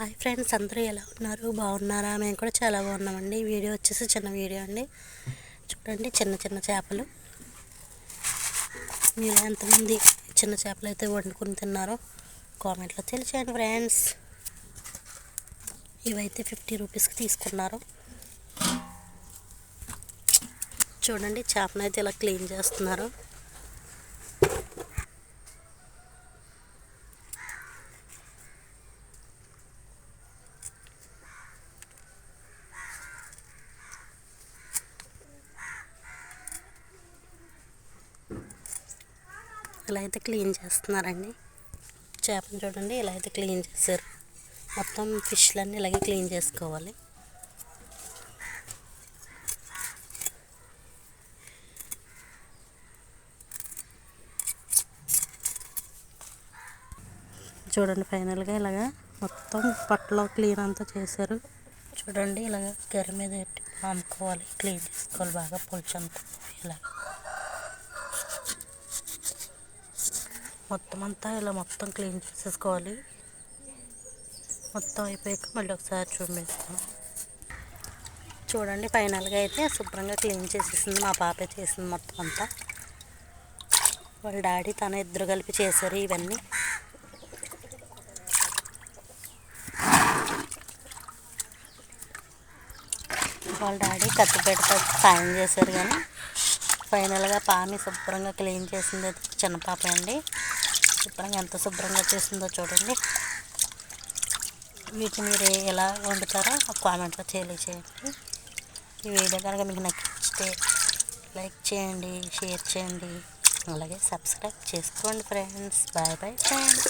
Hi friends అందరూ ఎలా ఉన్నారు? బాగున్నారా? మేము కూడా చాలా బాగున్నామండి. వీడియో వచ్చేసి చిన్న వీడియో అండి. చూడండి చిన్న చిన్న చేపలు. మీరు ఎంతమంది చిన్న చేపలు అయితే వండుకుని తిన్నారో కామెంట్లో తెలియచేయండి ఫ్రెండ్స్. ఇవైతే ఫిఫ్టీ రూపీస్కి తీసుకున్నారు. చూడండి చేపనైతే ఇలా క్లీన్ చేస్తున్నారు. ఇలా అయితే క్లీన్ చేస్తున్నారండి. చేపను చూడండి ఇలా అయితే క్లీన్ చేశారు. మొత్తం ఫిష్లన్నీ ఇలాగే క్లీన్ చేసుకోవాలి. చూడండి ఫైనల్గా ఇలాగా మొత్తం పట్టలో క్లీన్ అంతా చేశారు. చూడండి ఇలాగ గరి మీద పెట్టి అమ్ముకోవాలి క్లీన్ చేసుకోవాలి బాగా పులుచు ఇలా. మొత్తం అంతా ఇలా మొత్తం క్లీన్ చేసేసుకోవాలి. మొత్తం అయిపోయాక మళ్ళీ ఒకసారి చూపిస్తాం చూడండి ఫైనల్గా అయితే శుభ్రంగా క్లీన్ చేసేసింది మా పాపే చేసింది మొత్తం అంతా. వాళ్ళ డాడీ తన ఇద్దరు కలిపి చేశారు ఇవన్నీ. వాళ్ళ డాడీ కత్తిపేటతో సాయం చేశారు కానీ ఫైనల్గా పామి శుభ్రంగా క్లీన్ చేసింది చిన్న పాప అండి. శుభ్రంగా ఎంత శుభ్రంగా చేసిందో చూడండి. వీటిని మీరు ఎలా వండుతారో కామెంట్లో తెలియచేయండి. ఈ వీడియో కనుక మీకు నచ్చితే లైక్ చేయండి షేర్ చేయండి. అలాగే సబ్స్క్రైబ్ చేసుకోండి ఫ్రెండ్స్. Bye bye friends.